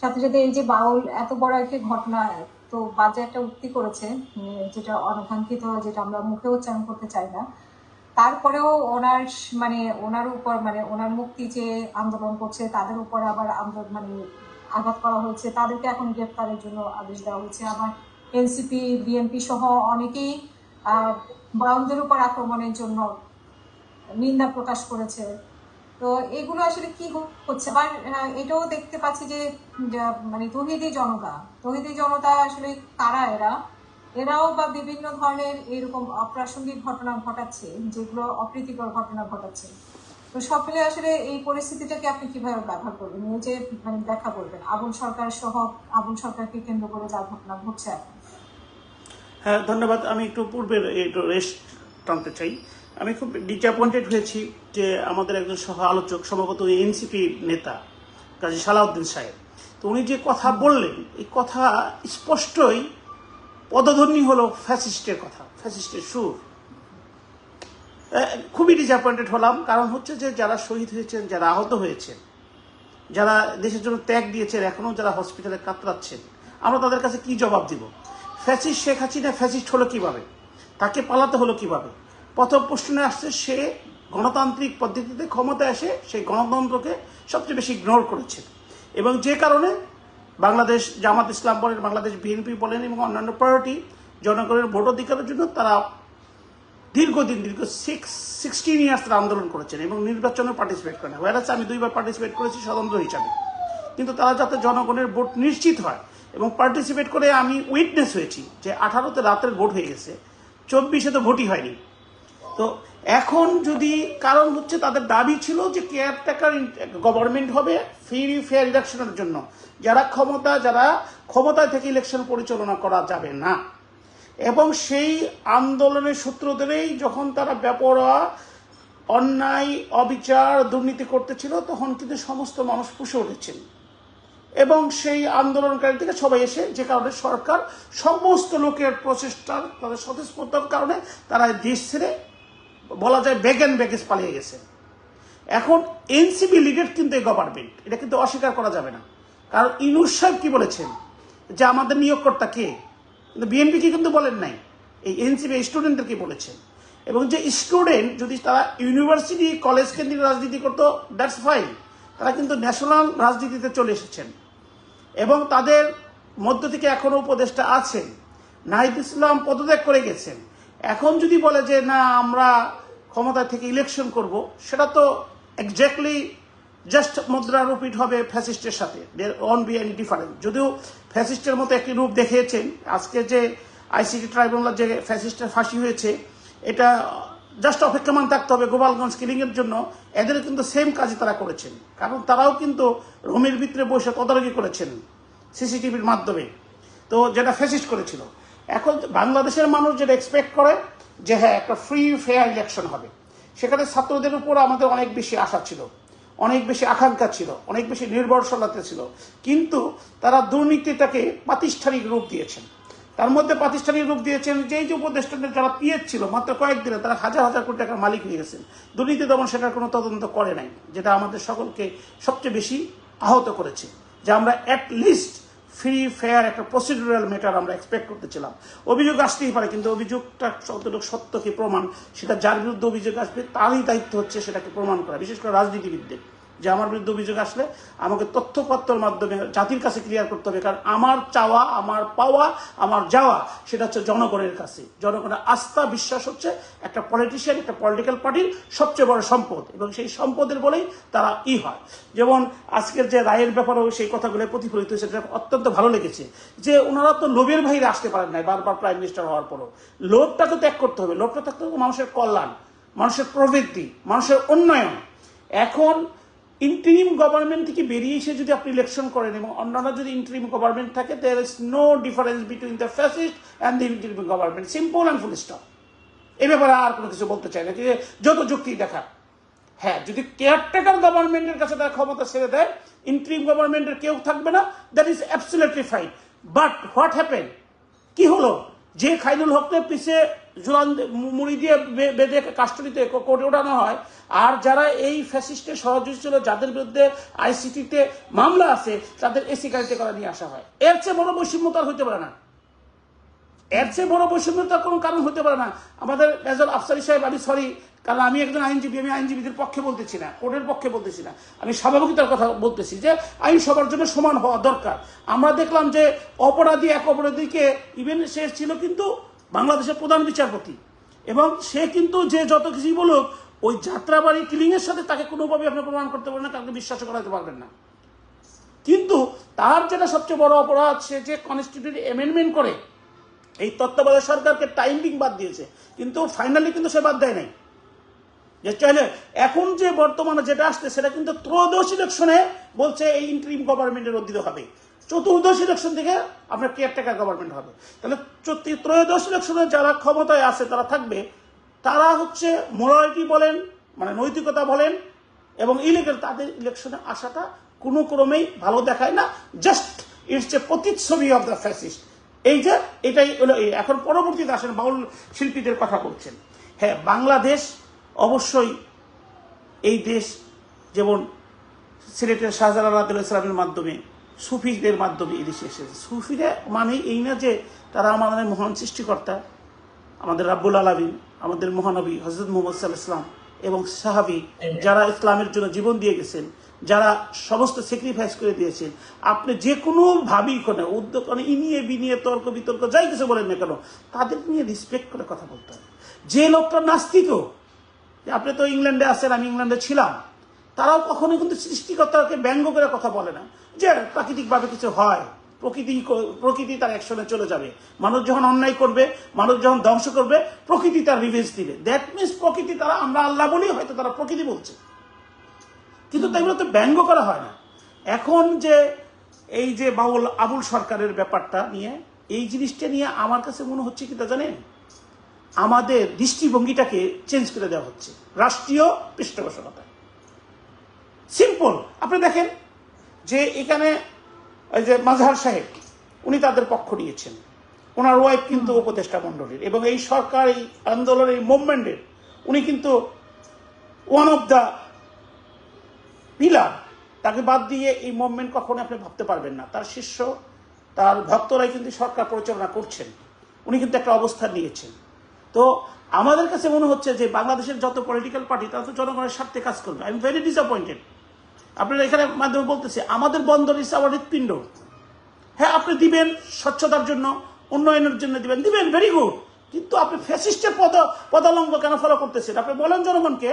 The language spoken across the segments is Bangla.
সাথে সাথে এই যে বাউল এত বড় একটা ঘটনা, তো বাজে একটা উক্তি করেছে যেটা অনাকাঙ্ক্ষিত, যেটা আমরা মুখে উচ্চারণ করতে চাই না। তারপরেও ওনার মানে ওনার উপর মানে ওনার মুক্তি যে আন্দোলন করছে, তাদের উপর আবার আন্দোলন মানে আঘাত করা হয়েছে, তাদেরকে এখন গ্রেপ্তারের জন্য আদেশ দেওয়া হয়েছে। আবার এনসিপি, বিএনপি সহ অনেকেই বাউলদের উপর আক্রমণের জন্য নিন্দা প্রকাশ করেছে। তো এগুলো আসলে কি হচ্ছে? আবার এটাও দেখতে পাচ্ছি যে মানে তহিদি জনতা তহিদি জনতা আসলে কারা এরা। এরাও বা বিভিন্ন ধরনের এরকম অপ্রাসঙ্গিক ঘটনা ঘটাচ্ছে, যেগুলো অপ্রীতিকর ঘটনা ঘটাচ্ছে। তো সব মিলে আসলে এই পরিস্থিতিটাকে আপনি কীভাবে ব্যবহার করবেন? যে মানে দেখা করবেন। আবুল সরকার সহ, আবুল সরকারকে কেন্দ্র করে যা ঘটনা ঘটছে হ্যাঁ ধন্যবাদ। আমি একটু পূর্বের একটু রেস্ট টানতে চাই। আমি খুব ডিসঅ্যাপয়েন্টেড হয়েছি যে আমাদের একজন সহ আলোচক, সম্ভবত এনসিপি নেতা, কাজী সালাউদ্দিন সাহেব। তো উনি যে কথা বললেন, এই কথা স্পষ্টই পদধ্বনি হলো ফ্যাসিস্টের কথা ফ্যাসিস্টের সুর। খুবই ডিসঅ্যাপয়েন্টেড হলাম, কারণ হচ্ছে যে যারা শহীদ হয়েছেন, যারা আহত হয়েছেন, যারা দেশের জন্য ত্যাগ দিয়েছেন, এখনও যারা হসপিটালে কাতরাচ্ছেন, আমরা তাদের কাছে কি জবাব দিব? ফ্যাসিস্ট শেখ হাসিনা ফ্যাসিস্ট হলো কীভাবে? তাকে পালাতে হলো কীভাবে? প্রথম প্রশ্নে আসছে, সে গণতান্ত্রিক পদ্ধতিতে ক্ষমতা এসে সেই গণতন্ত্রকে সবচেয়ে বেশি ইগনোর করেছে। এবং যে কারণে বাংলাদেশ জামাত ইসলাম বলেন, বাংলাদেশ বিএনপি বলেন এবং অন্যান্য পার্টি জনগণের ভোট অধিকারের জন্য তারা দীর্ঘদিন, দীর্ঘ সিক্স সিক্সটিন ইয়ার্স তারা আন্দোলন করেছেন এবং নির্বাচনে পার্টিসিপেট করেন ওয়ারাস আমি দুইবার পার্টিসিপেট করেছি স্বতন্ত্র হিসাবে। কিন্তু তারা যাতে জনগণের ভোট নিশ্চিত হয় এবং পার্টিসিপেট করে, আমি উইটনেস হয়েছি যে আঠারোতে রাতের ভোট হয়ে গেছে, চব্বিশে তো ভোটই হয়নি। তো এখন যদি কারণ হচ্ছে তাদের দাবি ছিল যে কেয়ারটেকার গভর্নমেন্ট হবে ফ্রি ফেয়ার ইলেকশনের জন্য। যারা ক্ষমতা, যারা ক্ষমতায় থেকে ইলেকশন পরিচালনা করা যাবে না। এবং সেই আন্দোলনের সূত্র ধরেই যখন তারা বেপরোয়া অন্যায়, অবিচার, দুর্নীতি করতেছিল, তখন কিন্তু সমস্ত মানুষ পুষে উঠেছেন। এবং সেই আন্দোলনকারী থেকে সবাই এসে যে কারণে সরকার সমস্ত লোকের প্রচেষ্টার তাদের স্বতঃস্ফূর্তর কারণে তারা দেশ ছেড়ে বলা যায় ব্যাগ অ্যান্ড ব্যাগেজ পালিয়ে গেছে। এখন এনসিবি লিডেড কিন্তু এই গভর্নমেন্ট এটা কিন্তু অস্বীকার করা যাবে না। কারণ ইনুস সাহেব কি বলেছেন? যে আমাদের নিয়োগকর্তা কে? কিন্তু বিএনপি কি কিন্তু বলেন নাই। এই এনসিবি স্টুডেন্টদেরকে বলেছেন। এবং যে স্টুডেন্ট যদি তারা ইউনিভার্সিটি কলেজ কেন্দ্রিক রাজনীতি করতো দ্যাটস ফাইন তারা কিন্তু ন্যাশনাল রাজনীতিতে চলে এসেছেন। এবং তাদের মধ্য থেকে এখনও উপদেষ্টা আছেন। নাহিদ ইসলাম পদত্যাগ করে গেছেন। এখন যদি বলে যে, না, আমরা ক্ষমতা থেকে ইলেকশন করব, সেটা তো এক্স্যাক্টলি জাস্ট মুদ্রা রূপিট হবে ফ্যাসিস্টের সাথে। অন বি এনি ডিফারেন্ট যদিও ফ্যাসিস্টের মতো একটি রূপ দেখিয়েছেন, আজকে যে আইসিটি ট্রাইব্যুনাল যে ফ্যাসিস্টের ফাঁসি হয়েছে, এটা জাস্ট অপেক্ষমান থাকতে হবে গোপালগঞ্জ কিলিং এর জন্য। এদের কিন্তু সেম কাজই তারা করেছেন। কারণ তারাও কিন্তু রোমের ভিতরে বসে তদারকি করেছেন সিসিটিভির মাধ্যমে। তো যেটা ফ্যাসিস্ট করেছিল। এখন বাংলাদেশের মানুষ যেটা এক্সপেক্ট করে, যে হ্যাঁ একটা ফ্রি ফেয়ার ইলেকশন হবে। সেখানে ছাত্রদের উপর আমাদের অনেক বেশি আশা ছিল, অনেক বেশি আকাঙ্ক্ষা ছিল, অনেক বেশি নির্ভরশীলতা ছিল। কিন্তু তারা দুর্নীতিটাকে প্রাতিষ্ঠানিক রূপ দিয়েছেন। তার মধ্যে প্রাতিষ্ঠানিক রূপ দিয়েছেন যেই যে উপদেষ্টাদের যারা পিএস ছিল, মাত্র কয়েকদিনে তারা হাজার হাজার কোটি টাকার মালিক হয়ে গেছেন। দুর্নীতি দমন সেটার কোনো তদন্ত করে নাই, যেটা আমাদের সকলকে সবচেয়ে বেশি আহত করেছে। যে আমরা অ্যাট লিস্ট ফ্রি ফেয়ার একটা প্রসিডিউরাল ম্যাটার আমরা এক্সপেক্ট করতেছিলাম। অভিযোগ আসতেই পারে, কিন্তু অভিযোগটা কতটুকু সত্য কি প্রমাণ, সেটা যার বিরুদ্ধে অভিযোগ আসবে, তারই দায়িত্ব হচ্ছে সেটাকে প্রমাণ করা, বিশেষ করে রাজনীতিবিদদের। যে আমার বিরুদ্ধে অভিযোগ আসলে, আমাকে তথ্যপত্রের মাধ্যমে জাতির কাছে ক্লিয়ার করতে হবে। কারণ আমার চাওয়া, আমার পাওয়া, আমার যাওয়া, সেটা হচ্ছে জনগণের কাছে। জনগণের আস্থা, বিশ্বাস হচ্ছে একটা পলিটিশিয়ান একটা পলিটিক্যাল পার্টির সবচেয়ে বড় সম্পদ। এবং সেই সম্পদের বলেই তারা ই হয়। যেমন আজকের যে রায়ের ব্যাপারেও সেই কথাগুলো প্রতিফলিত হয়েছে, সেটা অত্যন্ত ভালো লেগেছে। যে ওনারা তো লোভের বাইরে আসতে পারেন নাই, বারবার প্রাইম মিনিস্টার হওয়ার পরও। লোভটা তো ত্যাগ করতে হবে। লোভটা থাকতে হবে মানুষের কল্যাণ, মানুষের প্রবৃত্তি, মানুষের উন্নয়ন। এখন ইন্টারিম গভর্নমেন্ট থেকে বেরিয়ে এসে যদি আপনি ইলেকশন করেন এবং অন্যান্য যদি ইন্টারিম গভর্নমেন্ট থাকে there is no difference between the fascist and the interim government. Simple and full stop এ ব্যাপারে আর কোনো কিছু বলতে চাই না। যে যত যুক্তি দেখা হ্যাঁ যদি কেয়ারটেকার গভর্নমেন্টের কাছে তার ক্ষমতা ছেড়ে দেয়, ইন্টারিম গভর্নমেন্টের কেউ থাকবে না। That is absolutely fine but what happen কি হলো? যে খাইরুল হককে পিছে জুলান মুড়ি দিয়ে বেঁধে কাস্টডিতে কোর্টে ওঠানো হয় আর যারা এই ফ্যাসিস্টের সহযোগী ছিল, যাদের বিরুদ্ধে আইসিটিতে মামলা আছে, তাদের এসি গাড়িতে করে নিয়ে আসা হয়। এর চেয়ে বড় বৈষম্য তো হইতে পারে না। এর চেয়ে বড় বৈষম্যতার কোনো কারণ হতে পারে না। আমাদের মেজর আফসারি সাহেব, আমি সরি কারণ আমি একজন আইনজীবী, আমি আইনজীবীদের পক্ষে বলতেছি না, কোর্টের পক্ষে বলতেছি না। আমি স্বাভাবিকতার কথা বলতেছি যে, আইন সবার জন্য সমান হওয়া দরকার। আমরা দেখলাম যে, অপরাধী এক অপরাধীকে ইভেন সে ছিল কিন্তু বাংলাদেশের প্রধান বিচারপতি। এবং সে কিন্তু যে যত কিছুই বলুক ওই যাত্রাবাড়ি এর সাথে তাকে কোনোভাবে আপনি প্রমাণ করতে পারবেন না, কাউকে বিশ্বাস করাতে পারবেন না। কিন্তু তার যেটা সবচেয়ে বড় অপরাধ, সে যে কনস্টিটিউট অ্যামেন্ডমেন্ট করে, এই তত্ত্বাবধায়ক সরকারকে টাইমিং বাদ দিয়েছে। কিন্তু ফাইনালি কিন্তু সে বাদ দেয় নাই। যে চাইলে এখন যে বর্তমানে যেটা আসছে, সেটা কিন্তু ত্রয়োদশ ইলেকশনে বলছে এই ইন্টারিম গভর্নমেন্টের অধীনে হবে। চতুর্দশ ইলেকশন থেকে আপনার কেয়ারটেকার গভর্নমেন্ট হবে। তাহলে ত্রয়োদশ ইলেকশনে যারা ক্ষমতায় আছে, তারা থাকবে তারা হচ্ছে মোরালিটি বলেন মানে নৈতিকতা বলেন, এবং ইলেকশন তাদের ইলেকশনে আসাটা কোনো ক্রমেই ভালো দেখায় না। জাস্ট ইটস এ প্রতিচ্ছবি অফ দ্য ফ্যাসিস্ট এই যে, এটাই এই। এখন পরবর্তীতে আসেন বাউল শিল্পীদের কথা বলছেন। হ্যাঁ বাংলাদেশ অবশ্যই এই দেশ, যেমন সিলেটের শাহজালাল আদুল ইসলামের মাধ্যমে, সুফিদের মাধ্যমে এই দেশে এসেছে। সুফিরা মানে এই না যে তারা আমাদের মহান সৃষ্টিকর্তা, আমাদের রাব্বুল আলমিন। আমাদের মহানবী হজরত মোহাম্মদ সাল্লাহ ইসলাম এবং সাহাবি যারা ইসলামের জন্য জীবন দিয়ে গেছেন যারা সমস্ত স্যাক্রিফাইস করে দিয়েছেন আপনি যে কোনো ভাবি কোনো উদ্যোগ মানে ইনিয়ে বিনিয়ে তর্ক বিতর্ক যাই কিছু বলেন না কেন তাদের নিয়ে রেসপেক্ট করে কথা বলতে হবে। যে লোকটা নাস্তিক আপনি তো ইংল্যান্ডে আছেন আমি ইংল্যান্ডে ছিলাম তারাও কখনোই কিন্তু সৃষ্টিকর্তাকে ব্যঙ্গ করে কথা বলে না। যে প্রাকৃতিকভাবে কিছু হয় প্রকৃতি প্রকৃতি তার অ্যাকশনে চলে যাবে। মানুষ যখন অন্যায় করবে, মানুষ যখন ধ্বংস করবে, প্রকৃতি তার রিভেঞ্জ দিবে। দ্যাট মিনস প্রকৃতি তারা আমরা আল্লাহ বলি, হয়তো তারা প্রকৃতি বলছে। কিন্তু তাই তো ব্যঙ্গ করা হয় না। এখন যে এই যে বাউল, আবুল সরকারের ব্যাপারটা নিয়ে, এই জিনিসটা নিয়ে আমার কাছে মনে হচ্ছে কি তা জানেন? আমাদের দৃষ্টিভঙ্গিটাকে চেঞ্জ করে দেওয়া হচ্ছে। রাষ্ট্রীয় পৃষ্ঠপোষকতায় সিম্পল আপনি দেখেন যে এখানে যে মাঝহার সাহেব উনি তাদের পক্ষ নিয়েছেন। ওনার ওয়াইফ কিন্তু উপদেষ্টা মণ্ডলীর এবং এই সরকার এই আন্দোলন এই মুভমেন্টের উনি কিন্তু ওয়ান অফ দ্য পিলার তাকে বাদ দিয়ে এই মুভমেন্ট কখনো আপনি ভাবতে পারবেন না। তার শিষ্য তার ভক্তরাই কিন্তু সরকার পরিচালনা করছেন। উনি কিন্তু একটা অবস্থান নিয়েছেন। তো আমাদের কাছে মনে হচ্ছে যে বাংলাদেশের যত পলিটিক্যাল পার্টি তারা তো জনগণের স্বার্থে কাজ করবে। আই এম ভেরি ডিসঅ্যাপয়েন্টেড আপনারা এখানে মাধ্যমে বলতেছি, আমাদের বন্দর ইস আমার হৃৎপিণ্ড। হ্যাঁ আপনি দিবেন স্বচ্ছতার জন্য, উন্নয়নের জন্য দিবেন দিবেন ভেরি গুড কিন্তু আপনি ফ্যাসিস্টের পদ পদালম্ব কেন ফলো করতেছেন? আপনি বলেন জনগণকে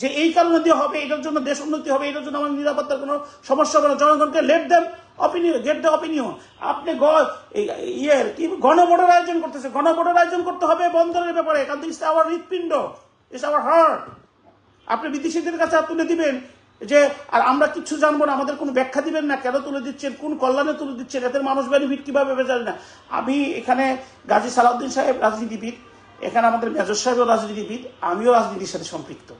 যে এই কারণে দিয়ে হবে, এটার জন্য দেশ উন্নতি হবে, এটার জন্য আমার নিরাপত্তার কোনো সমস্যা হবে না। জনগণকে let them opinion get the opinion আপনি ইয়ের কি, গণভোটের আয়োজন করতেছে। গণভোটের আয়োজন করতে হবে বন্দরের ব্যাপারে। কারণ ইস আওয়ার হৃৎপিণ্ড ইস আওয়ার হার্ট আপনি বিদেশিদের কাছে তুলে দিবেন যে, আর আমরা কিছু জানব না, আমাদের কোনো ব্যাখ্যা দিবেন না, কেন তুলে দিচ্ছেন, কোন কল্যাণে তুলে দিচ্ছেন, এদের মানুষ বেনিফিট কীভাবে বেজাল না আমি এখানে গাজী সালাউদ্দিন সাহেব রাজনীতিবিদ, এখানে আমাদের মেজর সাহেবও রাজনীতিবিদ, আমিও রাজনীতির সাথে সম্পৃক্ত।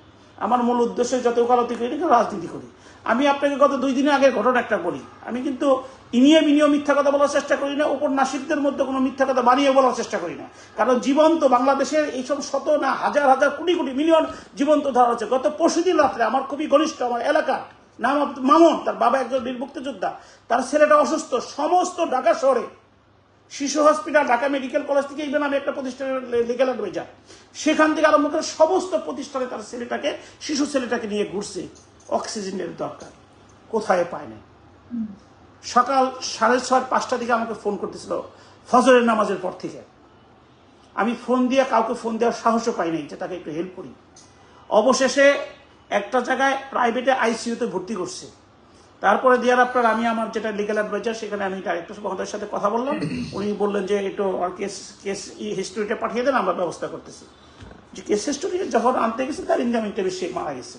আমার মূল উদ্দেশ্য যত ওকালতি করি রাজনীতি করি। আমি আপনাকে গত দুই দিনের আগের ঘটনা একটা বলি। আমি কিন্তু ইনিয়ে বিনিয়ে মিথ্যা কথা বলার চেষ্টা করি না উপর নাসিকদের মধ্যে কোনো মিথ্যা কথা বানিয়ে বলার চেষ্টা করি না। কারণ জীবন্ত বাংলাদেশের এইসব শত না হাজার হাজার কোটি কোটি মিলিয়ন জীবন্ত ধরা হচ্ছে গত পরশুদিন রাত্রে আমার খুবই ঘনিষ্ঠ আমার এলাকার নাম মামুন, তার বাবা একজন বীর মুক্তিযোদ্ধা, তার ছেলেটা অসুস্থ, সমস্ত ঢাকা শহরে শিশু হসপিটাল, ঢাকা মেডিকেল কলেজ থেকে ইভেন আমি একটা প্রতিষ্ঠানের লিগাল অ্যাডভাইজার সেখান থেকে আরম্ভ করে সমস্ত প্রতিষ্ঠানে তার ছেলেটাকে, শিশু ছেলেটাকে নিয়ে ঘুরছে। অক্সিজেনের দরকার। কোথায় পায় না সকাল সাড়ে ছয় পাঁচটা দিকে আমাকে ফোন করতেছিল ফজরের নামাজের পর থেকে। আমি ফোন দিয়ে কাউকে ফোন দেওয়ার সাহসও পাই নাই যে তাকে একটু হেল্প করি। অবশেষে একটা জায়গায় প্রাইভেটে আইসিইউতে ভর্তি করছে। তারপরে দিয়ার আপনার আমি আমার যেটা লিগাল অ্যাডভাইজার সেখানে আমি ডাইরেক্টর মহোদয়ের সাথে কথা বললাম। উনি বললেন যে একটু কেস কেস হিস্টোরিটা পাঠিয়ে দেন, আমরা ব্যবস্থা করতেছি। যে কেস হিস্টোরি যখন আনতে গেছে, তার ইনকামিংটা বেশি মারা গেছে।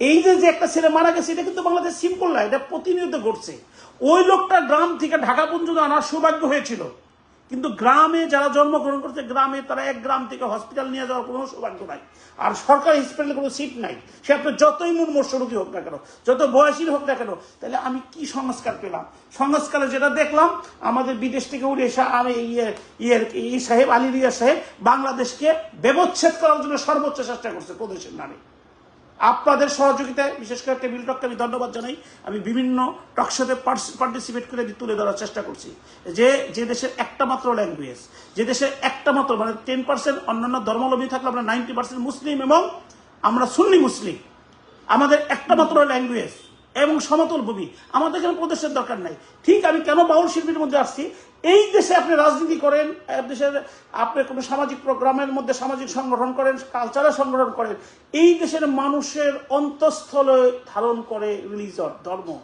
এই যে যে একটা ছেলে মারা গেছে, এটা কিন্তু বাংলাদেশ সিম্পল না, এটা প্রতিনিয়ত ঘটছে। ওই লোকটা গ্রাম থেকে ঢাকা পর্যন্ত আনার সৌভাগ্য হয়েছিল। কিন্তু গ্রামে যারা জন্মগ্রহণ করছে, গ্রামে তারা এক গ্রাম থেকে হসপিটাল নিয়ে যাওয়ার কোনো সৌভাগ্য নাই। আর সরকারি হসপিটালে কোনো সিট নাই। সে আপনার যতই মুর্মর্ষ রোগী হোক না কেন, যত বয়সী হোক না কেন, তাহলে আমি কি সংস্কার পেলাম? সংস্কারে যেটা দেখলাম, আমাদের বিদেশ থেকে উড়ে এসে আমি ইয়ে ইয়ের সাহেব, আলী রিয়া সাহেব বাংলাদেশকে ব্যবচ্ছেদ করার জন্য সর্বোচ্চ চেষ্টা করছে প্রদেশের নামে। আপনাদের সহযোগিতায়, বিশেষ করে টেবিল টককে আমি ধন্যবাদ জানাই। আমি বিভিন্ন টকশোতে পার্টিসিপেট করে তুলে ধরার চেষ্টা করছি। যে যে দেশের একটা মাত্র ল্যাঙ্গুয়েজ, যে দেশের একটা মাত্র মানে টেন পার্সেন্ট অন্যান্য ধর্মাবলম্বী থাকলে আমরা নাইনটি পার্সেন্ট মুসলিম এবং আমরা সুন্নি মুসলিম। আমাদের একটা মাত্র ল্যাঙ্গুয়েজ এবং সমতল ভূমি। আমাদের এখানে প্রদেশের দরকার নাই। ঠিক আমি কেন বাউল শিল্পীর মধ্যে আসছি? এই দেশে আপনি রাজনীতি করেন দেশের আপনি কোনো সামাজিক প্রোগ্রামের মধ্যে সামাজিক সংগঠন করেন কালচারাল সংগঠন করেন এই দেশের মানুষের অন্তঃস্থলে ধারণ করে রিলিজন ধর্ম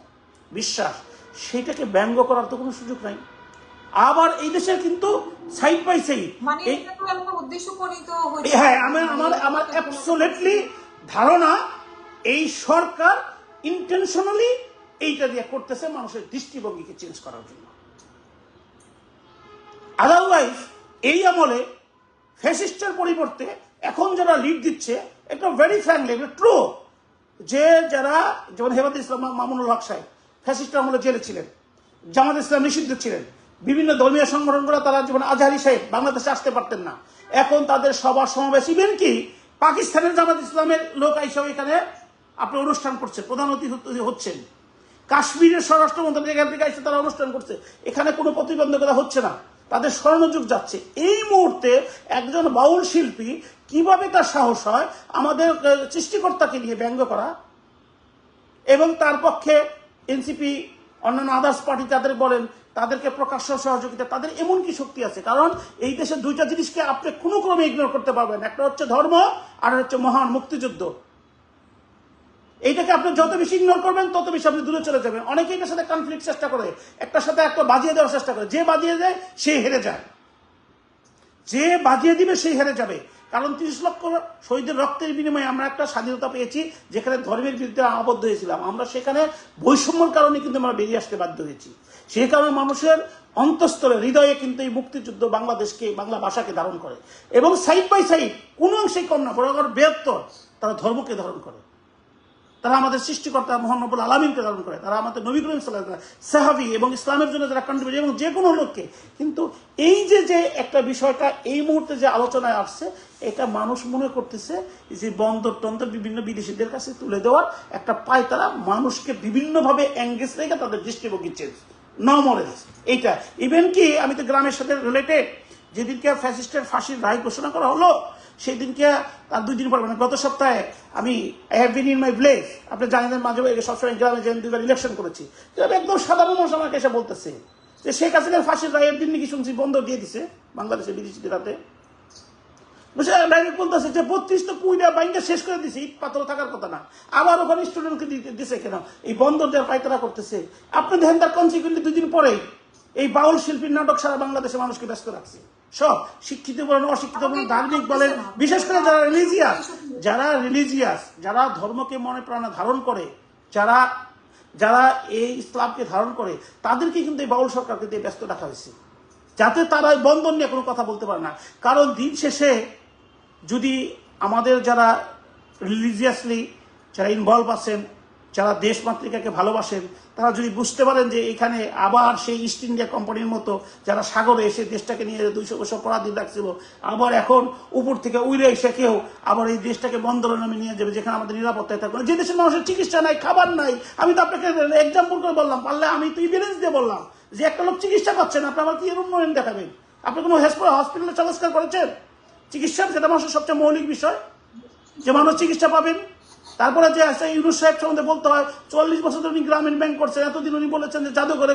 বিশ্বাস সেইটাকে ব্যঙ্গ করার তো কোনো সুযোগ নাই। আবার এই দেশের কিন্তু সাইড বাই সাইড হ্যাঁ আমার আমার আমার অ্যাবসোলেটলি ধারণা এই সরকার ইন্টেনশনালি এইটা দিয়ে করতেছে মানুষের দৃষ্টিভঙ্গিকে চেঞ্জ করার জন্য। আদারওয়াইজ এই আমলে ফ্যাসিস্টের পরিবর্তে এখন যারা লিড দিচ্ছে, একটা ভেরি ফ্র্যাঙ্কলি ট্রু যে যারা, যেমন হেমাদ ইসলাম মামুনুল হক সাহেব ফ্যাসিস্ট আমলে জেলে ছিলেন, জামাত ইসলাম নিষিদ্ধ ছিলেন, বিভিন্ন ধর্মীয় সংগঠনগুলো তারা যেমন আজহারি সাহেব বাংলাদেশে আসতে পারতেন না, এখন তাদের সভা সমাবেশ ইভেন কি পাকিস্তানের জামাত ইসলামের লোক আইসব এখানে আপনি অনুষ্ঠান করছে প্রধান অতিথি হচ্ছেন। কাশ্মীরের স্বরাষ্ট্র মন্ত্রী এখান থেকে এসে তারা অনুষ্ঠান করছে। এখানে কোনো প্রতিবন্ধকতা হচ্ছে না। তাদের স্বর্ণযুগ যাচ্ছে। এই মুহূর্তে একজন বাউল শিল্পী কীভাবে তার সাহস হয়, আমাদের সৃষ্টিকর্তাকে নিয়ে ব্যঙ্গ করা এবং তার পক্ষে এনসিপি, অন্যান্য আদার্স পার্টি যাদের বলেন, তাদেরকে প্রকাশ্য সহযোগিতা, তাদের এমন কি শক্তি আছে? কারণ এই দেশে দুইটা জিনিসকে আপনি কোনো ক্রমে ইগনোর করতে পারবেন একটা হচ্ছে ধর্ম, আর হচ্ছে মহান মুক্তিযুদ্ধ। এইটাকে আপনি যত বেশি ইগনোর করবেন, তত বেশি আপনি দূরে চলে যাবেন। অনেকে এটার সাথে কনফ্লিক্ট চেষ্টা করে। একটার সাথে একটা বাজিয়ে দেওয়ার চেষ্টা করে। যে বাজিয়ে দেয়, সে হেরে যায়। যে বাজিয়ে দিবে সেই হেরে যাবে। কারণ তিরিশ লক্ষ শহীদের রক্তের বিনিময়ে আমরা একটা স্বাধীনতা পেয়েছি, যেখানে ধর্মের বিরুদ্ধে আবদ্ধ হয়েছিলাম। আমরা সেখানে বৈষম্যর কারণে কিন্তু আমরা বেরিয়ে আসতে বাধ্য হয়েছি। সেই কারণে মানুষের অন্তঃস্তরে হৃদয়ে কিন্তু এই মুক্তিযুদ্ধ বাংলাদেশকে, বাংলা ভাষাকে ধারণ করে। এবং সাইড বাই সাইড কোনো অংশেই কম না। আরও বৃহত্তর, তারা ধর্মকে ধারণ করে। তারা আমাদের সৃষ্টিকর্তা মোহাম্মবুল আলমিনকে ধারণ করে, তারা আমাদের নবী করিম সাল্লাহ সাহাবি এবং ইসলামের জন্য যারা কন্ট্রিবিউট এবং যে কোনো লোককে। কিন্তু এই যে যে একটা বিষয়টা এই মুহূর্তে যে আলোচনায় আসছে, এটা মানুষ মনে করতেছে যে বন্দর টন্দর বিভিন্ন বিদেশিদের কাছে তুলে দেওয়ার একটা পায় তারা মানুষকে বিভিন্নভাবে এঙ্গেজ রেখে তাদের দৃষ্টিভঙ্গি চেঞ্জ নমরেন্স এইটা। ইভেন কি, আমি তো গ্রামের সাথে রিলেটেড যেদিনকে ফ্যাসিস্টের ফাঁসির রায় ঘোষণা করা হলো সেই দিনকে আর দুই দিন পর মানে গত সপ্তাহে আমি I have been in my village আপনি জানেন মাঝে সবসময় গ্রামে যে দুবার ইলেকশন করেছি। একদম সাধারণ মানুষ আমাকে এসে বলতেছে যে শেখ হাসিনার ফাঁসির রায়ের দিন নাকি শুনছি বন্ধ দিয়ে দিছে বাংলাদেশের বিদেশিদের হাতে। ডাইরেক্ট বলতেছে যে বত্রিশ তো পুইরা বাইনটা শেষ করে দিছে, ইট পাথর থাকার কথা না। আবার ওখানে স্টুডেন্টকে দিছে কেন? এই বন্দর দেওয়ার পায়তারা করতেছে। আপনি দেখেন তার কনসিকুয়েন্টলি দুদিন পরেই এই বাউল শিল্পীর নাটক সারা বাংলাদেশে মানুষকে ব্যস্ত রাখছে। সব শিক্ষিত বলেন অশিক্ষিত বলেন ধার্মিক বলেন বিশেষ করে যারা রিলিজিয়াস যারা রিলিজিয়াস যারা ধর্মকে মনে প্রাণে ধারণ করে যারা যারা এই ইসলামকে ধারণ করে তাদেরকে কিন্তু এই বাউল সরকারকে দিয়ে ব্যস্ত রাখা হয়েছে। যাতে তারা বন্ধন নিয়ে কোনো কথা বলতে পারে না। কারণ দিন শেষে যদি আমাদের যারা রিলিজিয়াসলি যারা ইনভলভ আছেন যারা দেশমাতৃকাকে ভালোবাসেন, তারা যদি বুঝতে পারেন যে এখানে আবার সেই ইস্ট ইন্ডিয়া কোম্পানির মতো যারা সাগরে এসে দেশটাকে নিয়ে দুইশো বছর পরাধীন রাখছিল, আবার এখন উপর থেকে উইরে এসে কেউ আবার এই দেশটাকে বন্দরে নামে নিয়ে যাবে যেখানে আমাদের নিরাপত্তায় থাকবে। যে দেশের মানুষের চিকিৎসা নাই, খাবার নাই, আমি তো আপনাকে এক্সাম্পল করে বললাম, পারলে আমি তো ইভিডেন্স দিয়ে বললাম যে একটা লোক চিকিৎসা পাচ্ছেন আপনি আমার কি উন্নয়ন দেখাবেন? আপনি কোনো হসপিটালে সংস্কার করেছেন? চিকিৎসা যেটা মানুষের সবচেয়ে মৌলিক বিষয়। যে মানুষ চিকিৎসা পাবেন তারপরে যে আছে ইউনুস সাহেব সম্বন্ধে বলতে হয়, চল্লিশ বছর ধরে উনি গ্রামীণ ব্যাংক করছেন, এতদিন উনি বলেছেন যে জাদুঘরে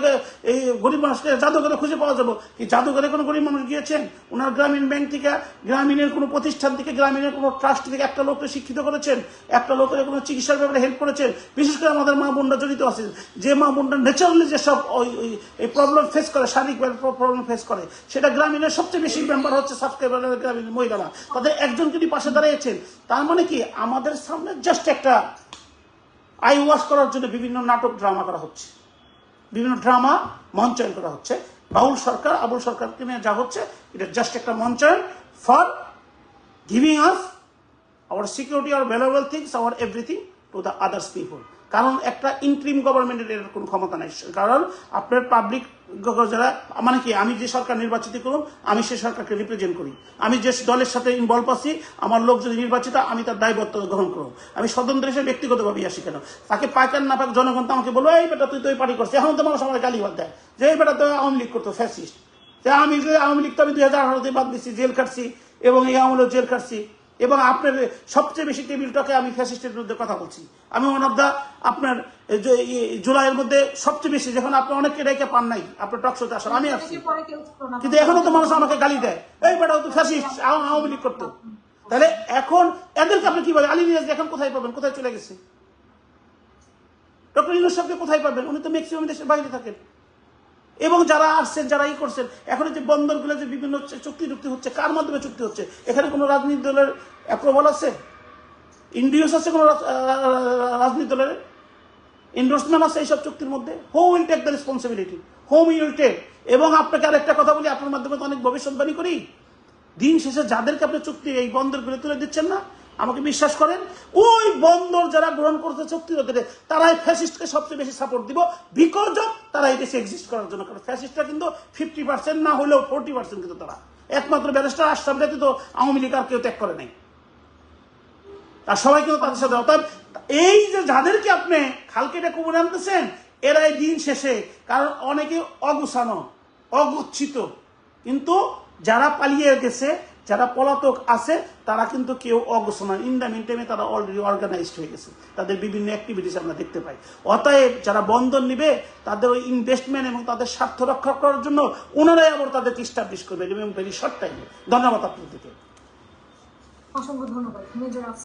এই গরিব মানুষকে জাদুঘরে খুঁজে পাওয়া যাব। কি জাদুঘরে কোনো গরিব মানুষ গিয়েছেন? ওনার গ্রামীণ ব্যাংক থেকে, গ্রামীণের কোনো প্রতিষ্ঠান থেকে, গ্রামীণের কোনো ট্রাস্ট থেকে একটা লোককে শিক্ষিত করেছেন, একটা লোকের কোনো চিকিৎসার ব্যাপারে হেল্প করেছেন। বিশেষ করে আমাদের মা বোনরা জড়িত আছেন। যে মা বোনরা ন্যাচারালি যেসব ওই ওই, এই প্রবলেম ফেস করে, শারীরিক প্রবলেম ফেস করে, সেটা গ্রামীণের সবচেয়ে বেশি মেম্বার হচ্ছে সাবস্ক্রাইবার গ্রামীণ মহিলারা। তাদের একজন যদি পাশে দাঁড়িয়েছেন, তার মানে কি? আমাদের সামনে জাস্ট একটা আই ওয়াশ করার জন্য বিভিন্ন নাটক ড্রামা করা হচ্ছে বিভিন্ন ড্রামা মঞ্চায়ন করা হচ্ছে বাউল সরকার আবুল সরকারকে নিয়ে যা হচ্ছে এটা জাস্ট একটা মঞ্চায়ন for giving us our security, our valuable things, our everything to the others people. কারণ একটা ইন্ট্রিম গভর্নমেন্টের এর কোনো ক্ষমতা নাই। কারণ আপনার পাবলিক যারা মানে কি, আমি যে সরকার নির্বাচিত করুন, আমি সে সরকারকে রিপ্রেজেন্ট করি। আমি যে দলের সাথে ইনভলভ আছি, আমার লোক যদি নির্বাচিত, আমি তার দায়বদ্ধ গ্রহণ করব আমি স্বতন্ত্র হিসেবে ব্যক্তিগতভাবে আসি কেন? তাকে পাইকার না পাক জনগণ তো আমাকে বলব, এই বেটা, তুই তো এই পার্টি করছিস। এখন তো মানুষ আমার গালি বাদ দেয়। যে এই বেটা তো আওয়ামী লীগ করতো ফ্যাসিস্ট যে আমি আওয়ামী লীগ তো আমি দুই হাজার আঠারোতে বাদ দিচ্ছি জেল কাটছি এবং এই আওয়ামী লীগ জেল কাটছি এবং আপনার সবচেয়ে বেশি টেবিল টকে আমি ফ্যাসিস্টের বিরুদ্ধে কথা বলছি। আমি ওয়ান অফ দ্য আপনার জুলাইয়ের মধ্যে সবচেয়ে বেশি, যখন আপনি অনেককে রেখে পান নাই, আপনার টক শোতে আসেন, আমি আসছি। কিন্তু এখনও তো মানুষ আমাকে গালি দেয়। এই বেটা তো ফ্যাসিস্ট আওয়া- আওয়ামী লীগ করতো। তাহলে এখন এদেরকে আপনি কি বলেন? আলী নিয়াজ এখন কোথায় পাবেন? কোথায় চলে গেছে? ডক্টর ইউনুস সাহেবকে কোথায় পাবেন? উনি তো ম্যাক্সিমাম দেশের বাইরে থাকেন। এবং যারা আসছেন, যারা ই করছেন, এখন যে বন্দরগুলো যে বিভিন্ন চুক্তি চুক্তি হচ্ছে, কার মাধ্যমে চুক্তি হচ্ছে? এখানে কোনো রাজনীতি দলের অ্যাপ্রুভাল আছে? ইন্ডিউস আছে কোনো রাজনীতি দলের? এন্ডোর্সমেন্ট আছে এইসব চুক্তির মধ্যে? Who will take the responsibility whom will take এবং আপনাকে আরেকটা কথা বলি, আপনার মাধ্যমে তো অনেক ভবিষ্যৎবাণী করি। দিন শেষে যাদেরকে আপনি চুক্তি, এই বন্দরগুলো তুলে দিচ্ছেন না আমাকে বিশ্বাস করেন, ওই বন্দর যারা গ্রহণ করতে অধীনে, তারাই ফ্যাসিস্টকে সবচেয়ে বেশি সাপোর্ট দিব। বিকজ অফ তারা এই দেশে এক্সিস্ট করার জন্য। কারণ ফ্যাসিস্টরা কিন্তু ফিফটি পার্সেন্ট না হলেও ফোর্টি পার্সেন্ট কিন্তু তারা। একমাত্র ব্যারিস্টার আসাম ব্যতীত আওয়ামী লীগ আর কেউ ত্যাগ করে নাই। আর সবাই কিন্তু তাদের সাথে অর্থাৎ এই যে যাদেরকে আপনি খালকেটে কুমুর আনতেছেন, এরাই দিন শেষে, কারণ অনেকে অগুছানো, অগুচ্ছিত। কিন্তু যারা পালিয়ে গেছে যারা পলাতক আছে, তারা কিন্তু কেউ অগ্রস ইন দ্য মিনটাইমে তারা অলরেডি অর্গানাইজড হয়ে গেছে। তাদের বিভিন্ন অ্যাক্টিভিটিস আমরা দেখতে পাই। অতএব যারা বন্ধন নিবে, তাদের ওই ইনভেস্টমেন্ট এবং তাদের স্বার্থ রক্ষা করার জন্য ওনারাই আবার তাদেরকে ইস্টাবলিশ করবে। এবং ভেরি শর্ট টাইমে ধন্যবাদ আপনাদেরকে। অসংখ্য ধন্যবাদ।